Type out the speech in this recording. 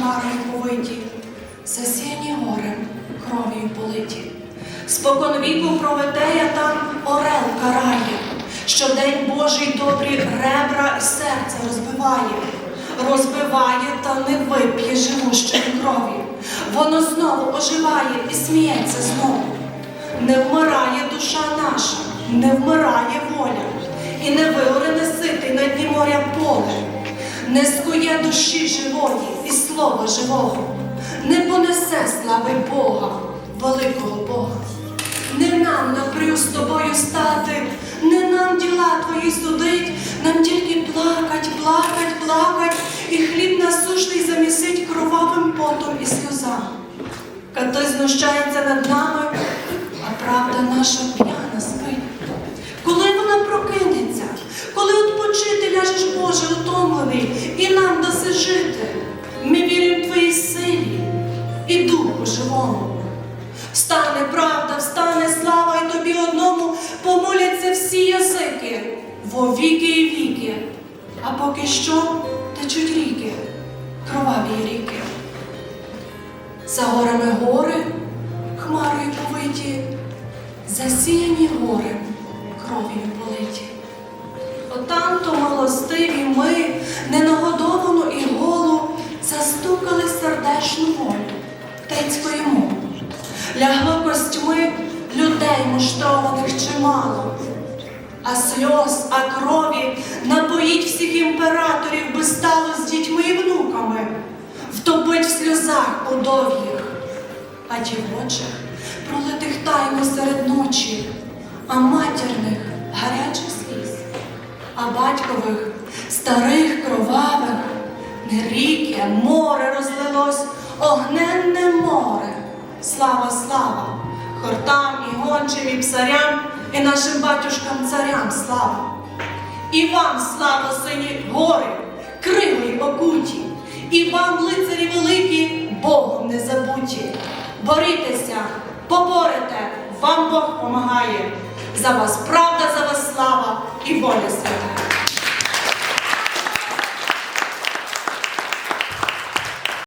хмарою повиті, засіяні горем, кров'ю политі. Спокон віку Прометея там орел карає, щодень Божий добрі ребра і серце розбиває, розбиває та не вип'є живущої крові. Воно знову оживає і сміється знову. Не вмирає душа наша, не вмирає воля, і не вигорене ситий на дні моря поле, не скує душі живої і слова живого, не понесе слави Бога, великого Бога. Не нам напрю з тобою стати, не нам діла твої судить, нам тільки плакать, плакать, плакать, і хліб насушний замісить кровавим потом і сльозами. Хто знущається над нами, а правда наша п'яна ми віримо твоїй силі і духу живому. Встане правда, встане слава, і тобі одному помоляться всі язики во віки і віки. А поки що течуть ріки, кроваві ріки. За горами гори, хмарою повиті, засіяні горем, кров'ю политі. Отам-то милостиві ми, голу, застукали сердешну волю, та й цькоємо. Лягло костьми людей муштрованих чимало, а сльоз, а крові напоїть всіх імператорів би стало з дітьми і внуками, втопить в сльозах удов'їх, а дівочих пролитих тайно серед ночі, а матірних гарячих сліз, а батькових старих кровавих не ріки, огненне море. Слава, слава, хортам і гончим, і псарям, і нашим батюшкам царям слава. І вам, слава, сині гори, кривої окуті, і вам, лицарі великі, Богом не забуті. Борітеся, поборете, вам Бог помагає. За вас правда, за вас слава і воля свята.